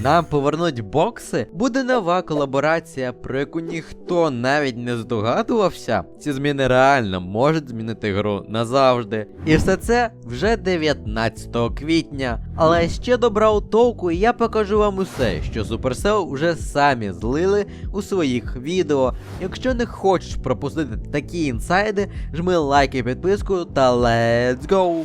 нам повернуть бокси, буде нова колаборація, про яку ніхто навіть не здогадувався. Ці зміни реально можуть змінити гру назавжди. І все це вже 19 квітня. Але ще до Brawl Talk я покажу вам усе, що Supercell вже самі злили у своїх відео. Якщо не хочеш пропустити такі інсайди, жми лайк і підписку та let's go!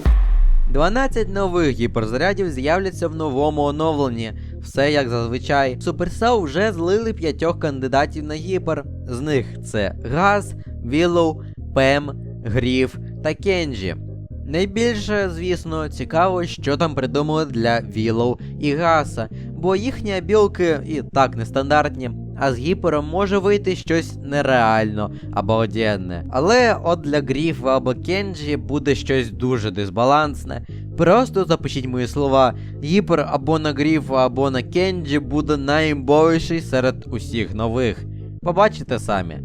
12 нових гіперзарядів з'являться в новому оновленні. Все як зазвичай. Supercell вже злили п'ятьох кандидатів на гіпер. З них це Газ, Willow, Пем, Гріф та Кенджі. Найбільше, звісно, цікаво, що там придумали для Willow і Гаса, бо їхні білки і так нестандартні, а з гіпером може вийти щось нереально або одєнне. Але от для Гріфа або Кенджі буде щось дуже дисбалансне. Просто запишіть мої слова. Гіпер або на Гріфа, або на Кенджі буде найімбовіший серед усіх нових. Побачите самі.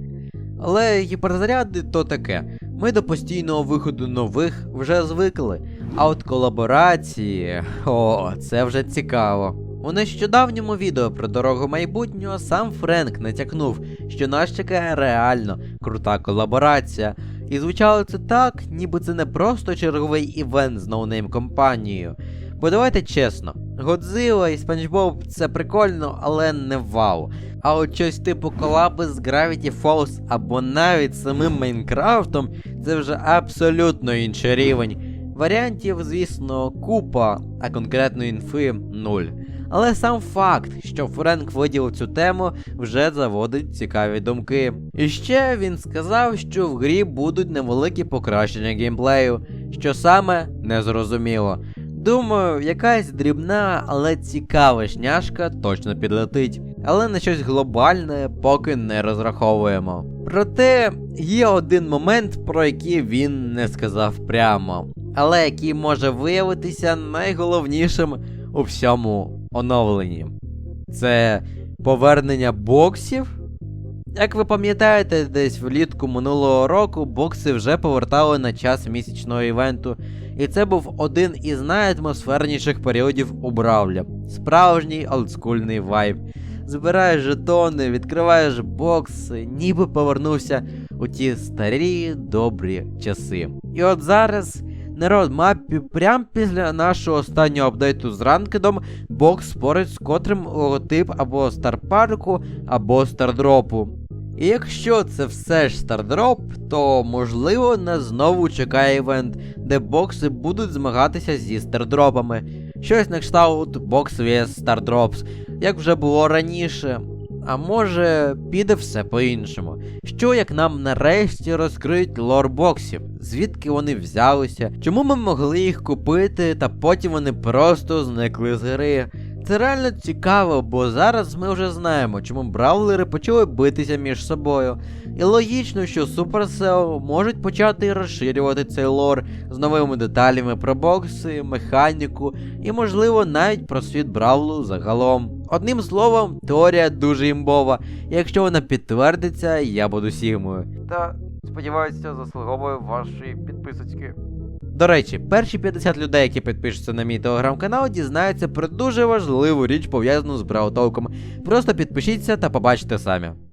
Але гіперзаряди то таке. Ми до постійного виходу нових вже звикли. А от колаборації. О, це вже цікаво. У нещодавньому відео про дорогу майбутнього сам Френк натякнув, що нас чекає реально крута колаборація. І звучало це так, ніби це не просто черговий івент з ноунейм компанією. Бо давайте чесно, Годзilla і Спанч Боб це прикольно, але не вау. А от щось типу колаби з Gravity Falls або навіть самим Майнкрафтом це вже абсолютно інший рівень. Варіантів, звісно, купа, а конкретної інфи нуль. Але сам факт, що Френк виділив цю тему, вже заводить цікаві думки. І ще він сказав, що в грі будуть невеликі покращення геймплею, що саме незрозуміло. Думаю, якась дрібна, але цікава шняшка точно підлетить, але на щось глобальне поки не розраховуємо. Проте є один момент, про який він не сказав прямо, але який може виявитися найголовнішим у всьому оновленні. Це повернення боксів. Як ви пам'ятаєте, десь влітку минулого року бокси вже повертали на час місячного івенту, і це був один із найатмосферніших періодів у Бравля. Справжній олдскульний вайб. Збираєш жетони, відкриваєш бокси, ніби повернувся у ті старі добрі часи. І от зараз на родмапі, прямо після нашого останнього апдейту з ранкедом, бокс спорить з котрим логотип або старпарку, або стардропу. І якщо це все ж стардроп, то можливо нас знову чекає івент, де бокси будуть змагатися зі стардропами. Щось на кшталт бокс vs стардропс, як вже було раніше. А може, піде все по-іншому. Що як нам нарешті розкриють лор боксів? Звідки вони взялися? Чому ми могли їх купити, та потім вони просто зникли з гри? Це реально цікаво, бо зараз ми вже знаємо, чому бравлери почали битися між собою. І логічно, що Supercell можуть почати розширювати цей лор з новими деталями про бокси, механіку і, можливо, навіть про світ бравлу загалом. Одним словом, теорія дуже імбова. і Якщо вона підтвердиться, я буду сігмою. Та сподіваюся, заслуговую вашої підписочки. До речі, перші 50 людей, які підпишуться на мій телеграм-канал, дізнаються про дуже важливу річ пов'язану з браутовком. Просто підпишіться та побачите самі.